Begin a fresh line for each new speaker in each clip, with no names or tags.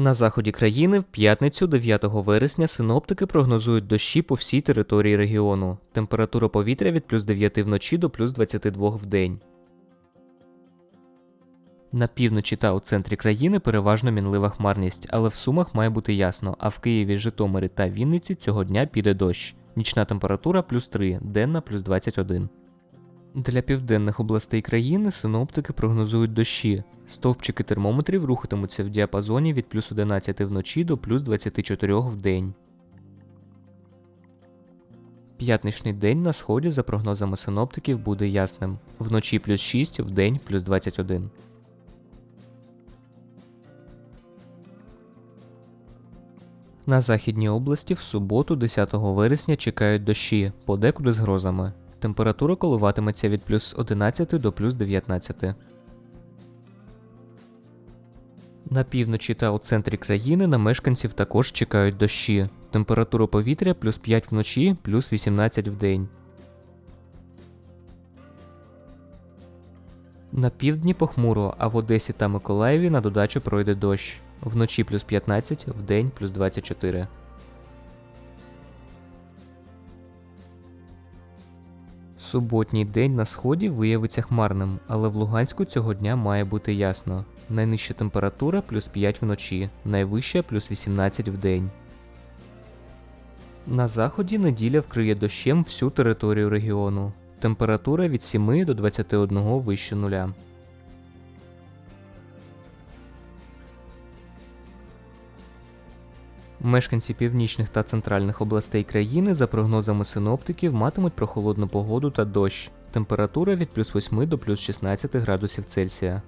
На заході країни в п'ятницю 9 вересня синоптики прогнозують дощі по всій території регіону. Температура повітря від плюс 9 вночі до плюс 22 в день. На півночі та у центрі країни переважно мінлива хмарність, але в Сумах має бути ясно, а в Києві, Житомирі та Вінниці цього дня піде дощ. Нічна температура плюс 3, денна плюс 21. Для південних областей країни синоптики прогнозують дощі. Стовпчики термометрів рухатимуться в діапазоні від плюс 11 вночі до плюс 24 в день. П'ятничний день на сході, за прогнозами синоптиків, буде ясним. Вночі плюс 6, в день плюс 21. На західній області в суботу, 10 вересня, чекають дощі, подекуди з грозами. Температура коливатиметься від плюс 11 до плюс 19. На півночі та у центрі країни на мешканців також чекають дощі. Температура повітря плюс 5 вночі, плюс 18 в день. На півдні похмуро, а в Одесі та Миколаєві на додачу пройде дощ. Вночі плюс 15, в день плюс 24. Суботній день на сході виявиться хмарним, але в Луганську цього дня має бути ясно. Найнижча температура плюс 5 вночі, найвища плюс 18 в день. На заході неділя вкриє дощем всю територію регіону. Температура від 7 до 21 вище нуля. Мешканці північних та центральних областей країни, за прогнозами синоптиків, матимуть прохолодну погоду та дощ. Температура від плюс 8 до плюс 16 градусів Цельсія.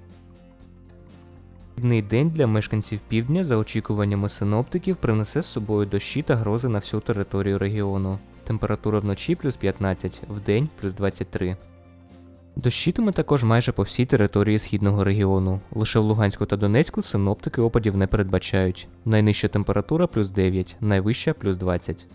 Дний день для мешканців півдня, за очікуваннями синоптиків, принесе з собою дощі та грози на всю територію регіону. Температура вночі плюс 15, вдень плюс 23. Дощитиме також майже по всій території східного регіону. Лише в Луганську та Донецьку синоптики опадів не передбачають. Найнижча температура плюс 9, найвища плюс 20.